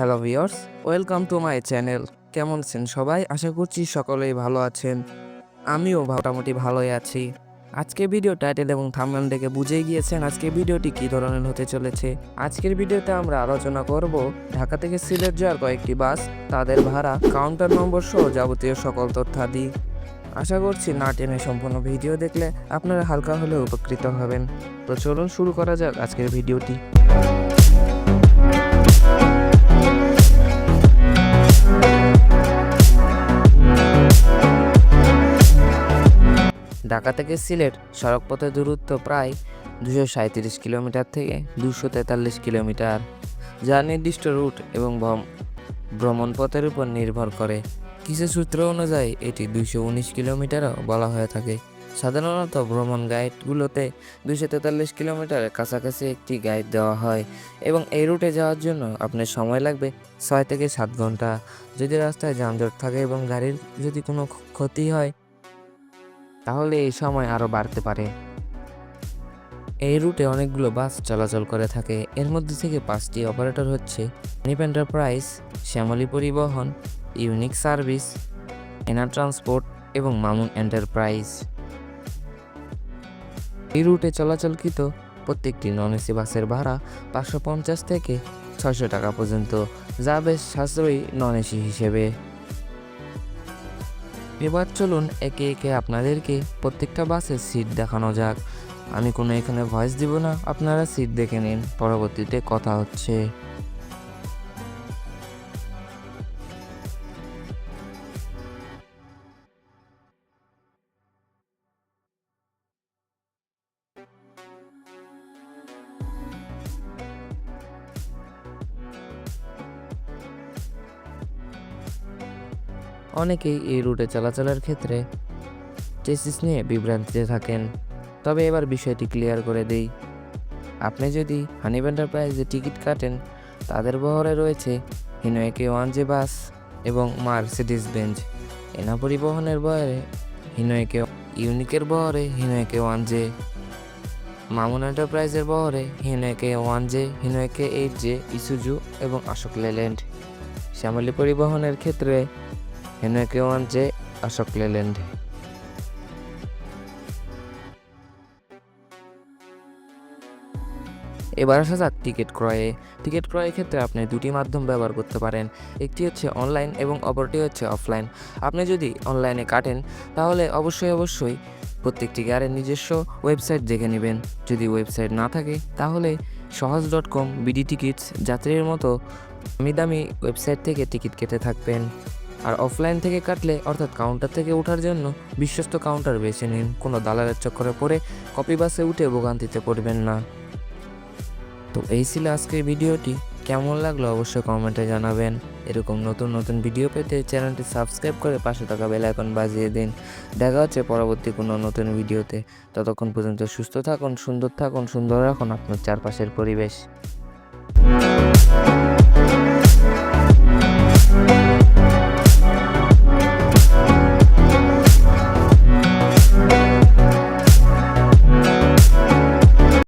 Hello viewers welcome to my channel. কেমন আছেন সবাই? আশা করছি সকলেই ভালো আছেন। আমিও মোটামুটি ভালোই আছি। আজকে ভিডিও টাইটেল এবং থাম্বনেল দেখে বুঝেই গিয়েছেন আজকে ভিডিওটি কী ধরনের হতে চলেছে। আজকের ভিডিওতে আমরা আলোচনা করব ঢাকা থেকে সিলেট যাওয়ার কয়েকটি বাস, তাদের ভাড়া কাউন্টার নম্বর সহ যাবতীয় সকল তথ্যাদি। আশা করছি না টেনে সম্পূর্ণ ভিডিও দেখলে আপনারা হালকা হলেও উপকৃত হবেন। তো চলুন শুরু করা যাক আজকের ভিডিওটি ঢাকা থেকে সিলেট সড়কপথের দূরত্ব প্রায় দুশো সাঁত্রিশ কিলোমিটার থেকে দুশো তেতাল্লিশ কিলোমিটার, যা নির্দিষ্ট রুট এবং ভ্রম- ভ্রমণ পথের উপর নির্ভর করে। কিছু সূত্র অনুযায়ী, এটি দুশো উনিশ কিলোমিটারও বলা হয়ে থাকে। সাধারণত ভ্রমণ গাইডগুলোতে দুশো তেতাল্লিশ কিলোমিটারের কাছাকাছি একটি গাইড দেওয়া হয় এবং এই রুটে যাওয়ার জন্য আপনার সময় লাগবে ছয় থেকে সাত ঘণ্টা। যদি রাস্তায় যানজট থাকে এবং গাড়ির যদি কোনো ক্ষতি হয় তাহলে এই সময় আরও বাড়তে পারে। এই রুটে অনেকগুলো বাস চলাচল করে থাকে। এর মধ্যে থেকে পাঁচটি অপারেটর হচ্ছে নিপ এন্টারপ্রাইজ, শ্যামলী পরিবহন, ইউনিক সার্ভিস এনা ট্রান্সপোর্ট এবং মামুন এন্টারপ্রাইজ। এই রুটে চলাচলকৃত প্রত্যেকটি নন এসি বাসের ভাড়া পাঁচশো পঞ্চাশ থেকে ছয়শো টাকা পর্যন্ত, যা বেশ সাশ্রয়ী নন এসি হিসেবে। এবার চলুন একে একে আপনাদেরকে প্রত্যেকটা বাসের সিট দেখানো যাক। আমি কোনো এখানে ভয়েস দিব না, আপনারা সিট দেখে নিন। পরবর্তীতে কথা হচ্ছে। অনেকেই এই রুটে চলাচলের ক্ষেত্রে চেসিস নিয়ে বিভ্রান্তিতে থাকেন। তবে এবার বিষয়টি ক্লিয়ার করে দেই। আপনি যদি হানিফ এন্টারপ্রাইজে টিকিট কাটেন, তাদের বহরে রয়েছে হিনোয়েকে ওয়ান জে বাস এবং মার্সিডিস বেঞ্চ এনা পরিবহনের বহরে হিনোয়েকে ইউনিকের বহরে হিনোয়েকে ওয়ান জে মামুন এন্টারপ্রাইজের বহরে হিনোয়েকে ওয়ান জে হিনোয়েকে এইট জে ইসুজু এবং অশোক লেল্যান্ড শ্যামলী পরিবহনের ক্ষেত্রে ওয়ান জে অশোক লেল্যান্ড এবার আসা যাক টিকিট ক্রয়ে। টিকিট ক্রয়ের ক্ষেত্রে আপনি দুটি মাধ্যম ব্যবহার করতে পারেন। একটি হচ্ছে অনলাইন এবং অপরটি হচ্ছে অফলাইন আপনি যদি অনলাইনে কাটেন, তাহলে অবশ্যই অবশ্যই প্রত্যেকটি গাড়ির নিজস্ব ওয়েবসাইট দেখে নেবেন। যদি ওয়েবসাইট না থাকে, তাহলে সহজ ডট কম বিডি টিকিটস যাত্রীর মতো দামি দামি ওয়েবসাইট থেকে টিকিট কেটে থাকবেন। আর অফলাইন থেকে কাটলে, অর্থাৎ কাউন্টার থেকে ওঠার জন্য বিশ্বস্ত কাউন্টার বেছে নিন। কোনো দালালের চক্করে পড়ে কপি বাসে উঠে ভোগান্তিতে পড়বেন না। তো এই ছিল আজকের ভিডিওটি। কেমন লাগল অবশ্যই কমেন্টে জানাবেন। এরকম নতুন নতুন ভিডিও পেতে চ্যানেলটি সাবস্ক্রাইব করে পাশে থাকা বেল আইকন বাজিয়ে দিন। দেখা হচ্ছে পরবর্তী কোনো নতুন ভিডিওতে ততক্ষণ পর্যন্ত সুস্থ থাকুন, সুন্দর থাকুন, সুন্দর রাখুন আপনার চারপাশের পরিবেশ।